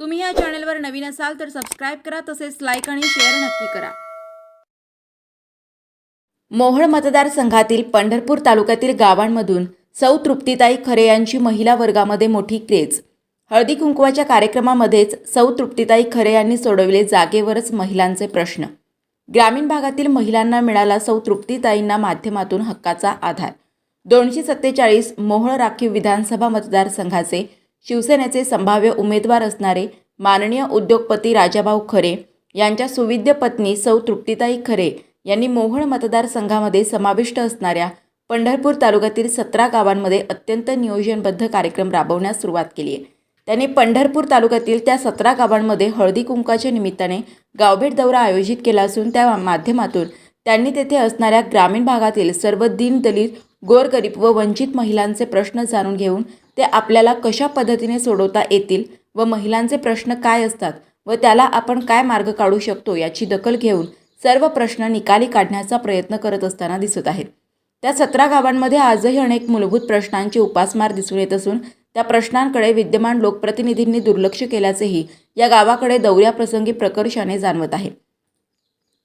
तुम्ही या चॅनलवर नवीन असाल तर सबस्क्राईब करा तसेच लाईक आणि शेअर नक्की करा. मोहळ मतदारसंघातील पंढरपूर तालुक्यातील गावांमधून सौ तृप्तीताई खरे यांची महिला वर्गामध्ये मोठी क्रेज. हळदी कुंकवाच्या कार्यक्रमामध्येच सौ तृप्तीताई खरे यांनी सोडवले जागेवरच महिलांचे प्रश्न. ग्रामीण भागातील महिलांना मिळाला सौ तृप्तीताईंना माध्यमातून हक्काचा आधार. दोनशे सत्तेचाळीस मोहळ राखीव विधानसभा मतदारसंघाचे शिवसेनेचे संभाव्य उमेदवार असणारे माननीय उद्योगपती राजाभाऊ खरे यांच्या सुविद्य पत्नी सौ तृप्तीताई खरे यांनी मोहोळ मतदारसंघामध्ये समाविष्ट असणाऱ्या पंढरपूर तालुक्यातील सतरा गावांमध्ये अत्यंत नियोजनबद्ध कार्यक्रम राबवण्यास सुरुवात केली आहे. त्यांनी पंढरपूर तालुक्यातील त्या सतरा गावांमध्ये हळदी कुंकाच्या निमित्ताने गावभेट दौरा आयोजित केला असून त्या माध्यमातून त्यांनी तेथे असणाऱ्या ग्रामीण भागातील सर्व दीनदलित गोरगरीब व वंचित महिलांचे प्रश्न जाणून घेऊन ते आपल्याला कशा पद्धतीने सोडवता येतील व महिलांचे प्रश्न काय असतात व त्याला आपण काय मार्ग काढू शकतो याची दखल घेऊन सर्व प्रश्न निकाली काढण्याचा प्रयत्न करत असताना दिसत आहेत. त्या सतरा गावांमध्ये आजही अनेक मूलभूत प्रश्नांची उपासमार दिसून येत असून त्या प्रश्नांकडे विद्यमान लोकप्रतिनिधींनी दुर्लक्ष केल्याचेही या गावाकडे दौऱ्याप्रसंगी प्रकर्षाने जाणवत आहे.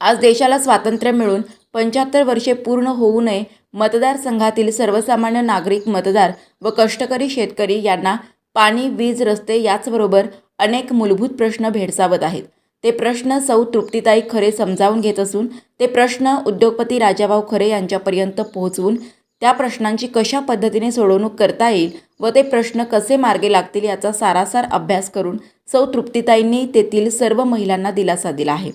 आज देशाला स्वातंत्र्य मिळून पंच्याहत्तर वर्षे पूर्ण होऊ नये मतदारसंघातील सर्वसामान्य नागरिक मतदार व कष्टकरी शेतकरी यांना पाणी वीज रस्ते याचबरोबर अनेक मूलभूत प्रश्न भेडसावत आहेत. ते प्रश्न सौ तृप्तीताई खरे समजावून घेत असून ते प्रश्न उद्योगपती राजाभाऊ खरे यांच्यापर्यंत पोहोचवून त्या प्रश्नांची कशा पद्धतीने सोडवणूक करता येईल व ते प्रश्न कसे मार्गे लागतील याचा सारासार अभ्यास करून सौ तृप्तीताईंनी तेथील सर्व महिलांना दिलासा दिला आहे.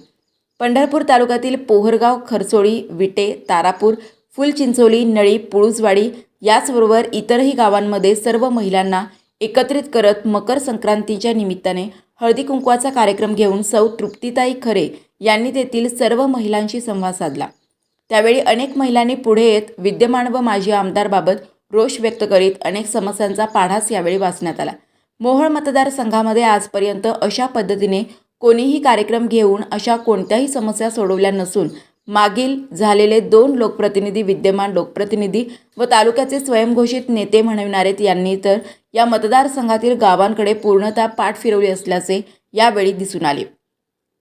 पंढरपूर तालुक्यातील पोहरगाव खरचोळी विटे तारापूर फुलचिंचोली नळी पुळुजवाडी याचबरोबर इतरही गावांमध्ये सर्व महिलांना एकत्रित करत मकर संक्रांतीच्या निमित्ताने हळदी कुंकवाचा कार्यक्रम घेऊन सौ तृप्तीताई खरे यांनी तेथील सर्व महिलांशी संवाद साधला. त्यावेळी अनेक महिलांनी पुढे येत विद्यमान व माजी आमदारबाबत रोष व्यक्त करीत अनेक समस्यांचा पाढाच यावेळी वाचण्यात आला. मोहोळ मतदारसंघामध्ये आजपर्यंत अशा पद्धतीने कोणीही कार्यक्रम घेऊन अशा कोणत्याही समस्या सोडवल्या नसून मागील झालेले दोन लोकप्रतिनिधी विद्यमान लोकप्रतिनिधी व तालुक्याचे स्वयंघोषित नेते म्हणविणारे यांनी तर या मतदारसंघातील गावांकडे पूर्णतः पाठ फिरवली असल्याचे यावेळी दिसून आले.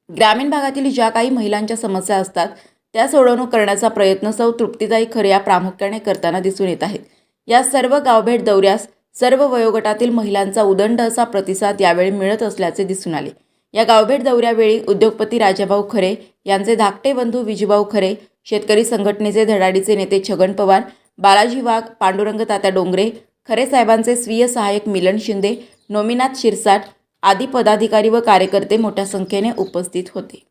ग्रामीण भागातील ज्या काही महिलांच्या समस्या असतात त्या सोडवणूक करण्याचा प्रयत्न सौ तृप्तीदायी खऱ्या प्रामुख्याने करताना दिसून येत आहेत. या सर्व गावभेट दौऱ्यास सर्व वयोगटातील महिलांचा उदंड असा प्रतिसाद यावेळी मिळत असल्याचे दिसून आले. या गावभेट दौऱ्यावेळी उद्योगपती राजाभाऊ खरे यांचे धाकटे बंधू विजूभाऊ खरे शेतकरी संघटनेचे धडाडीचे नेते छगन पवार बालाजी वाघ पांडुरंग तात्या डोंगरे खरे साहेबांचे स्वीय सहाय्यक मिलन शिंदे नोमिनाथ शिरसाट आदी पदाधिकारी व कार्यकर्ते मोठ्या संख्येने उपस्थित होते.